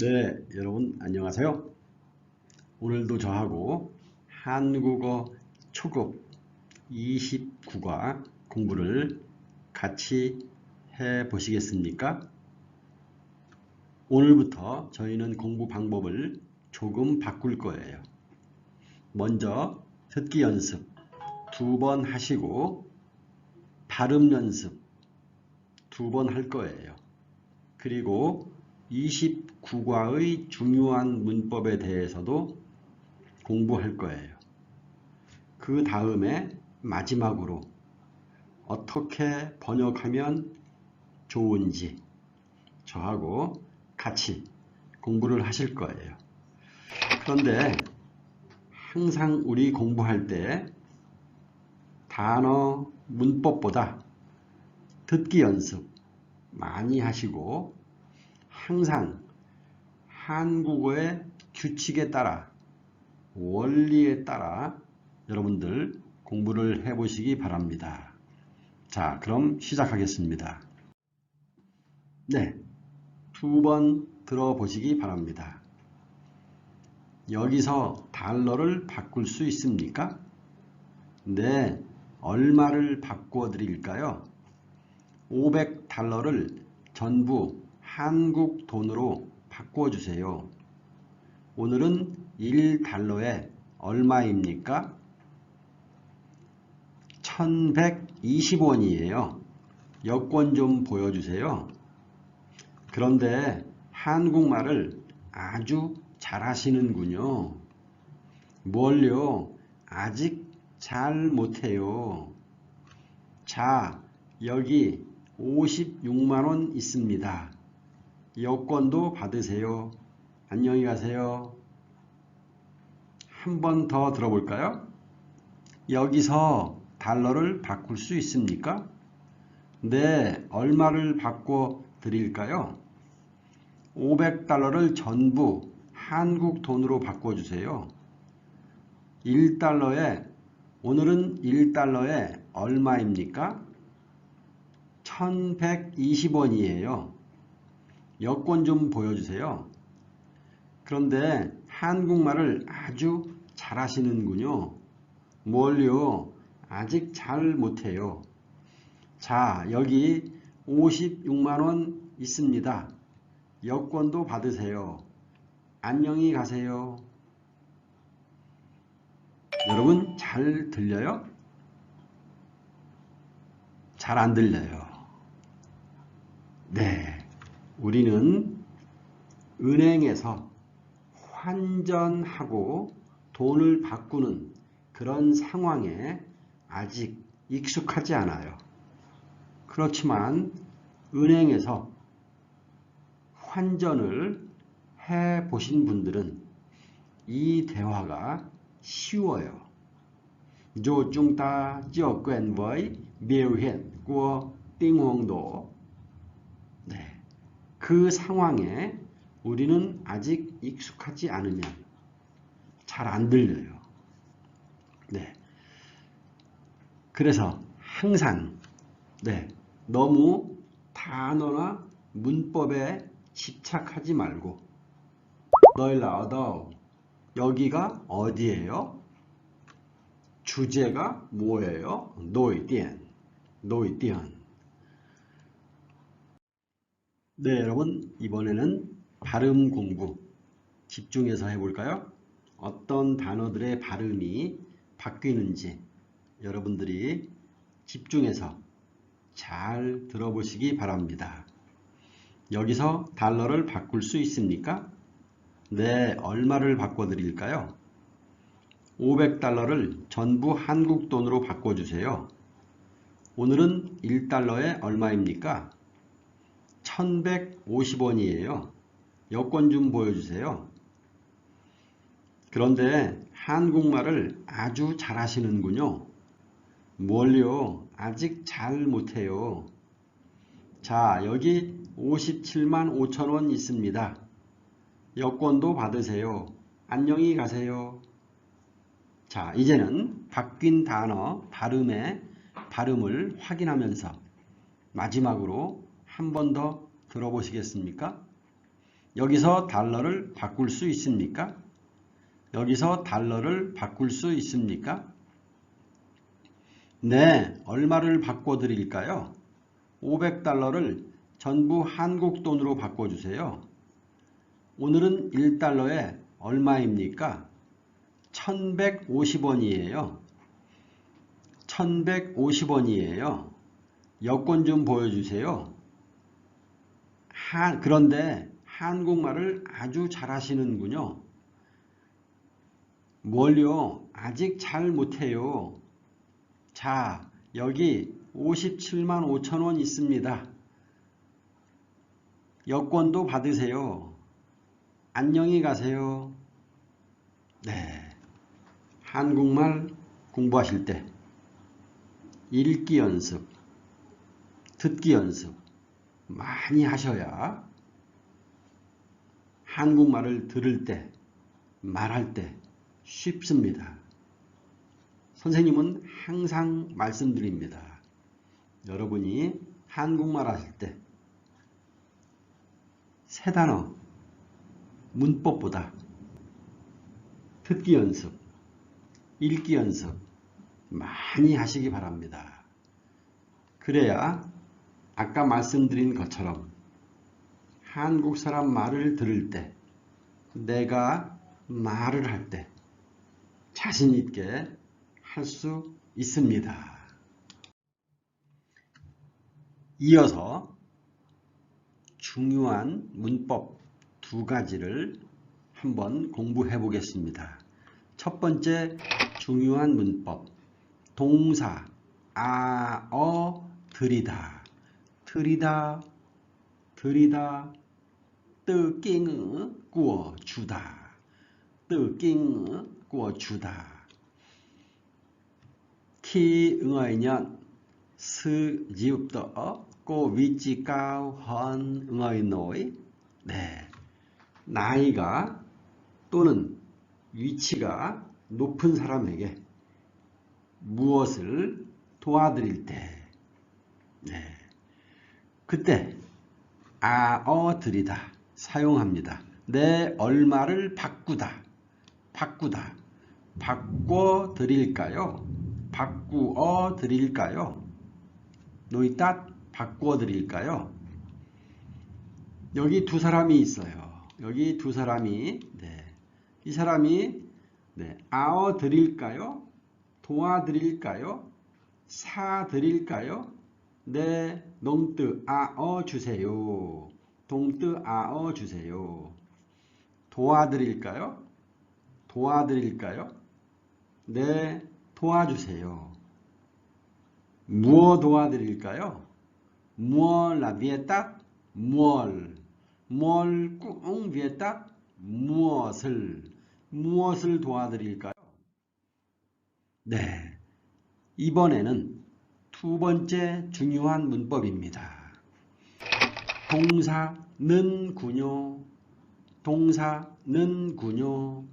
네, 여러분 안녕하세요. 오늘도 저하고 한국어 초급 29과 공부를 같이 해 보시겠습니까? 오늘부터 저희는 공부 방법을 조금 바꿀 거예요. 먼저 듣기 연습 두 번 하시고 발음 연습 두 번 할 거예요. 그리고 29과의 중요한 문법에 대해서도 공부할 거예요. 그 다음에 마지막으로 어떻게 번역하면 좋은지 저하고 같이 공부를 하실 거예요. 그런데 항상 우리 공부할 때 단어 문법보다 듣기 연습 많이 하시고 항상 한국어의 규칙에 따라 원리에 따라 여러분들 공부를 해 보시기 바랍니다. 자, 그럼 시작하겠습니다. 네, 두 번 들어보시기 바랍니다. 여기서 달러를 바꿀 수 있습니까? 네, 얼마를 바꿔 드릴까요? 500달러를 전부 한국 돈으로 바꿔주세요. 오늘은 1달러에 얼마입니까? 1120원이에요. 여권 좀 보여주세요. 그런데 한국말을 아주 잘하시는군요. 뭘요? 아직 잘 못해요. 자, 여기 56만원 있습니다. 여권도 받으세요. 안녕히 가세요. 한 번 더 들어볼까요? 여기서 달러를 바꿀 수 있습니까? 네, 얼마를 바꿔 드릴까요? 500달러를 전부 한국 돈으로 바꿔주세요. 1달러에, 오늘은 1달러에 얼마입니까? 1120원이에요. 여권 좀 보여주세요. 그런데 한국말을 아주 잘하시는군요. 뭘요? 아직 잘 못해요. 자, 여기 56만원 있습니다. 여권도 받으세요. 안녕히 가세요. 여러분 잘 들려요? 잘 안 들려요. 네. 우리는 은행에서 환전하고 돈을 바꾸는 그런 상황에 아직 익숙하지 않아요. 그렇지만 은행에서 환전을 해 보신 분들은 이 대화가 쉬워요. biểu hiện của tình huống đó. 네. 그 상황에 우리는 아직 익숙하지 않으면 잘 안 들려요. 네. 그래서 항상 네. 너무 단어나 문법에 집착하지 말고 너희 라더 여기가 어디예요? 주제가 뭐예요? 노이디엔 노이디엔 네, 여러분 이번에는 발음 공부 집중해서 해볼까요? 어떤 단어들의 발음이 바뀌는지 여러분들이 집중해서 잘 들어보시기 바랍니다. 여기서 달러를 바꿀 수 있습니까? 네, 얼마를 바꿔드릴까요? 500달러를 전부 한국 돈으로 바꿔주세요. 오늘은 1달러에 얼마입니까? 1150원이에요. 여권 좀 보여주세요. 그런데 한국말을 아주 잘하시는군요. 뭘요? 아직 잘 못해요. 자, 여기 57만 5천원 있습니다. 여권도 받으세요. 안녕히 가세요. 자, 이제는 바뀐 단어 발음의 발음을 확인하면서 마지막으로 한 번 더 들어보시겠습니까? 여기서 달러를 바꿀 수 있습니까? 여기서 달러를 바꿀 수 있습니까? 네, 얼마를 바꿔드릴까요? 500달러를 전부 한국 돈으로 바꿔주세요. 오늘은 1달러에 얼마입니까? 1150원이에요. 1150원이에요. 여권 좀 보여주세요. 한, 그런데 한국말을 아주 잘하시는군요. 뭘요? 아직 잘 못해요. 자, 여기 57만 5천 원 있습니다. 여권도 받으세요. 안녕히 가세요. 네. 한국말 공부하실 때 읽기 연습, 듣기 연습 많이 하셔야 한국말을 들을 때, 말할 때 쉽습니다. 선생님은 항상 말씀드립니다. 여러분이 한국말 하실 때 세 단어 문법보다 듣기 연습, 읽기 연습 많이 하시기 바랍니다. 그래야 아까 말씀드린 것처럼 한국 사람 말을 들을 때 내가 말을 할 때 자신 있게 할 수 있습니다. 이어서 중요한 문법 두 가지를 한번 공부해 보겠습니다. 첫 번째 중요한 문법 동사 아, 어, 들이다 들이다 들이다 뜨깅 꾸어 주다 뜨깅 꾸어 주다 khi người nhận sự giúp đỡ. 나이가 또는 위치가 높은 사람에게 무엇을 도와드릴 때 네. 그때 아어 드리다 사용합니다. 내 얼마를 바꾸다 바꾸다 바꿔 드릴까요? 바꾸어 드릴까요? 노이따 바꿔 드릴까요? 여기 두 사람이 있어요. 여기 두 사람이 네. 이 사람이 네. 아어 드릴까요? 도와 드릴까요? 사 드릴까요? 네, 농뜨 아어 주세요. 동뜨 아어 주세요. 도와드릴까요? 도와드릴까요? 네, 도와주세요. 무엇 도와드릴까요? 무얼 라 비에딱 무얼 뭘꾹 위에딱 무엇을 무엇을 도와드릴까요? 네, 이번에는 두 번째 중요한 문법입니다. 동사는 군요, 동사는 군요,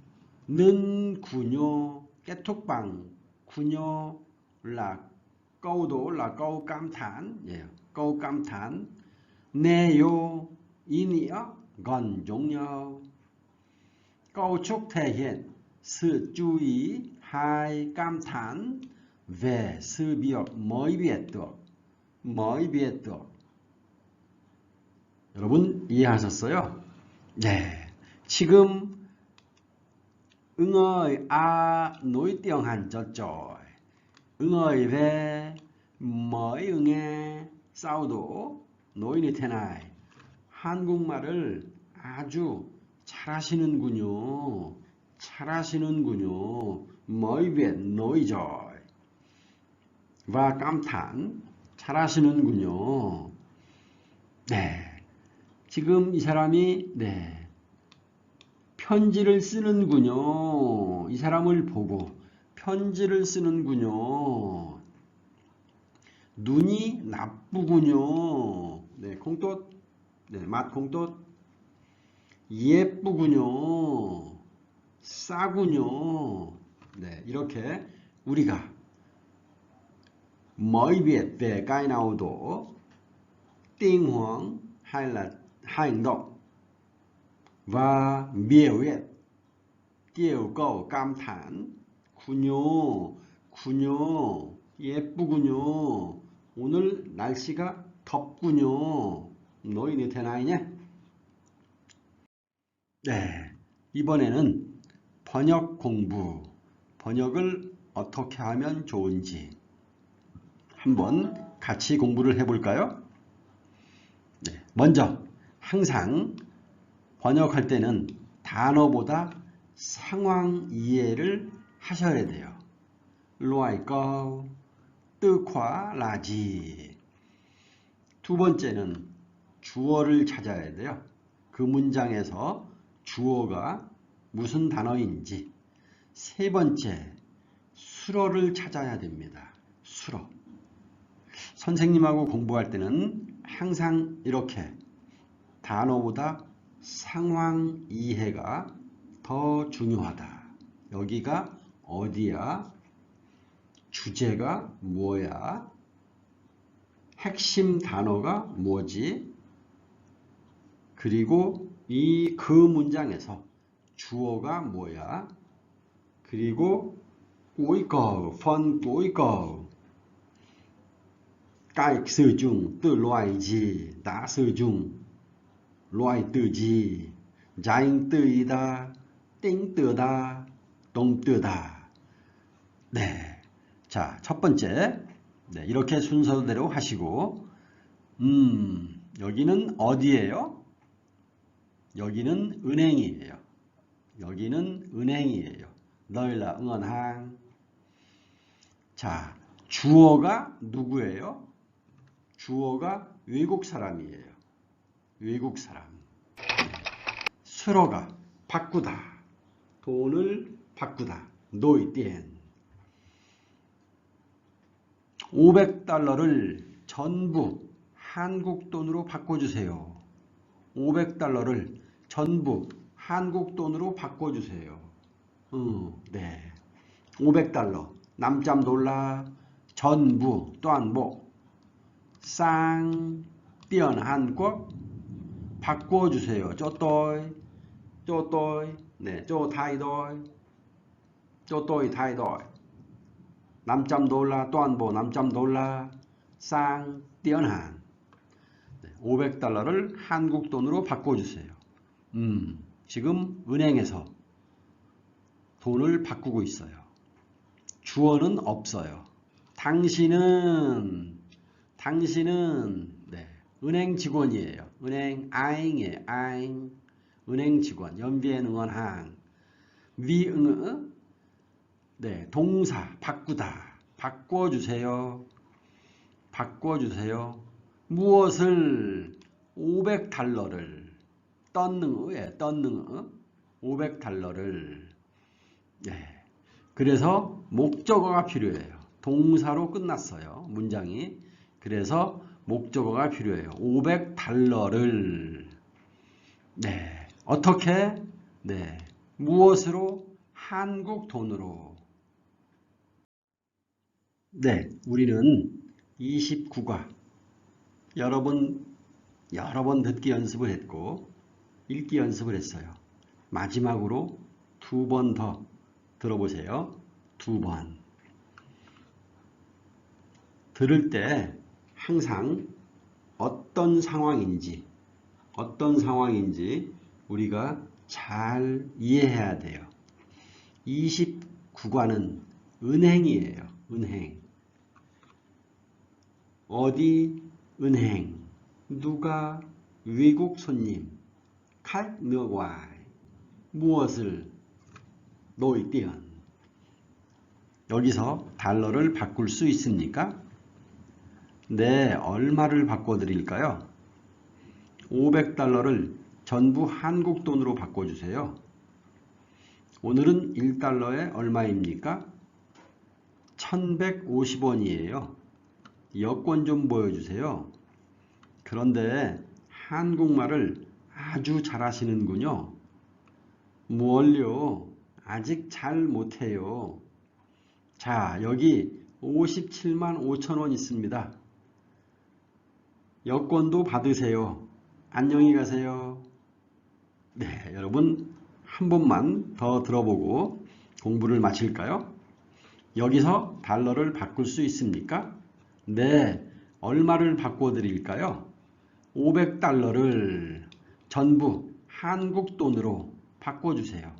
는 군요, 깨톡방 군요 cảm thán, neyo ý nghĩa gần giống nhau. Câu chúc thể hiện sự chú ý hay cảm thán về sự việc mới biết được, mới biết được. 여러분 이해하셨어요? 네. 지금 응어의 Hàn cho trội. 응어의 sau đổ nối như thế này. 한국말을 아주 잘하시는군요. 잘하시는군요. Biết nói giỏi. Cảm thán 잘하시는군요. 네. 지금 이 사람이 네. 편지를 쓰는군요. 이 사람을 보고 편지를 쓰는군요. 눈이 나쁘군요. 네, 콩돛 네, 맛 콩돛 예쁘군요. 싸군요. 네, 이렇게 우리가 mới biết về cái nào đó tiếng Hoàng hay là hành động và biểu hiện yêu cầu cảm thán 군요 군요 예쁘군요 오늘 날씨가 덥군요 노인이 되나이냐 네 이번에는 번역 공부 번역을 어떻게 하면 좋은지 한번 같이 공부를 해볼까요? 네, 먼저 항상 번역할 때는 단어보다 상황 이해를 하셔야 돼요. là gì? 두 번째는 주어를 찾아야 돼요. 그 문장에서 주어가 무슨 단어인지. 세 번째, 수어를 찾아야 됩니다. 수어. 선생님하고 공부할 때는 항상 이렇게 단어보다 상황 이해가 더 중요하다. 여기가 어디야? 주제가 뭐야? 핵심 단어가 뭐지? 그리고 이 그 문장에서 주어가 뭐야? 그리고 꼬이거, 펀 꼬이거 Cái sử dụng từ loại gì đã sử dụng loại từ gì danh từ이다 tính từ 다동 từ 다 네. 자, 첫 번째. 네, 이렇게 순서대로 하시고 음, 여기는 어디예요? 여기는 은행이에요. 여기는 은행이에요. 너일라 응원항. 자, 주어가 누구예요? 주어가 외국 사람이에요. 외국 사람. 수로가 바꾸다. 돈을 바꾸다. 노이띠엔. 500달러를 전부 한국 돈으로 바꿔주세요. 500달러를 전부 한국 돈으로 바꿔주세요. 음, 네. 500달러. 남잠 돌라 전부 또한 뭐 쌍, 띄언 한국 바꿔주세요. 쪼또이, 쪼또이, 네, 쪼타이도이, 쪼또이 타이도이. 남잠 돌라 또한 뭐 남잠 돌라 쌍, 띄언 한. 500달러를 한국 돈으로 바꿔주세요. 음, 지금 은행에서 돈을 바꾸고 있어요. 주어는 없어요. 당신은 당신은 네, 은행 직원이에요. 은행 아잉이에요. 아잉. 은행 직원. 연비엔 응원항. 위응 네, 동사 바꾸다. 바꿔주세요. 바꿔주세요. 무엇을 500달러를 떴능의 떴능 500달러를 네. 그래서 목적어가 필요해요. 동사로 끝났어요. 문장이. 그래서 목적어가 필요해요. 500달러를 네. 어떻게? 네. 무엇으로? 한국 돈으로. 네. 우리는 29과 여러 번 여러 번 듣기 연습을 했고 읽기 연습을 했어요. 마지막으로 두 번 더 들어보세요. 두 번. 들을 때 항상 어떤 상황인지 어떤 상황인지 우리가 잘 이해해야 돼요. 29관은 은행이에요. 은행. 어디 은행. 누가 외국 손님. nước ngoài. 무엇을 노이띠언. 여기서 달러를 바꿀 수 있습니까? 네, 얼마를 바꿔드릴까요? 500달러를 전부 한국 돈으로 바꿔주세요. 오늘은 1달러에 얼마입니까? 1150원이에요. 여권 좀 보여주세요. 그런데 한국말을 아주 잘하시는군요. 뭘요? 아직 잘 못해요. 자, 여기 57만 5천원 있습니다. 여권도 받으세요. 안녕히 가세요. 네, 여러분 한 번만 더 들어보고 공부를 마칠까요? 여기서 달러를 바꿀 수 있습니까? 네, 얼마를 바꿔 드릴까요? 500달러를 전부 한국 돈으로 바꿔주세요.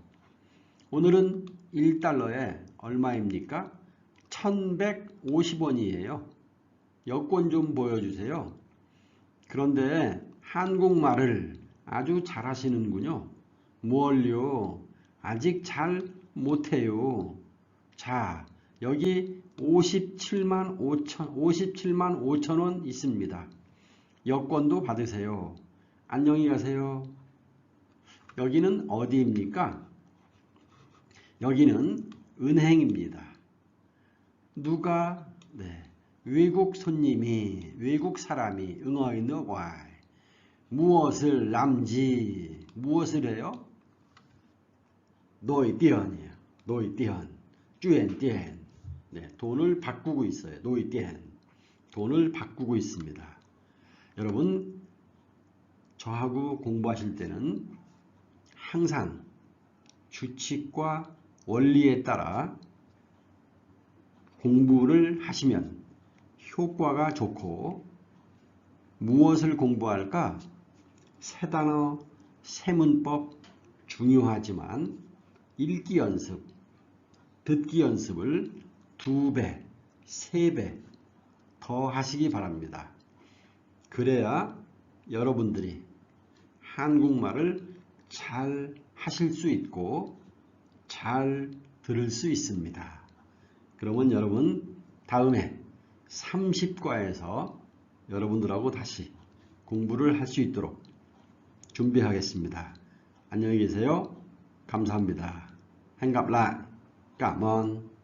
오늘은 1달러에 얼마입니까? 1150원이에요. 여권 좀 보여주세요. 그런데 한국말을 아주 잘하시는군요. 뭘요? 아직 잘 못해요. 자, 여기 57만 5천, 57만 5천 원 있습니다. 여권도 받으세요. 안녕히 가세요. 여기는 어디입니까? 여기는 은행입니다. 누가 네, 외국 손님이 외국 사람이 응어있는 와이 무엇을 남지 무엇을 해요? 노이띠언이에요. 노이띠언 쭈엔띠엔 네, 돈을 바꾸고 있어요. 노이띠엔 돈을 바꾸고 있습니다. 여러분 저하고 공부하실 때는 항상 규칙과 원리에 따라 공부를 하시면 효과가 좋고 무엇을 공부할까? 새 단어, 새 문법 중요하지만 읽기 연습, 듣기 연습을 두 배, 세 배 더 하시기 바랍니다. 그래야 여러분들이 한국말을 잘 하실 수 있고 잘 들을 수 있습니다. 그러면 여러분 다음에 30과에서 여러분들하고 다시 공부를 할 수 있도록 준비하겠습니다. 안녕히 계세요. 감사합니다. Cảm ơn.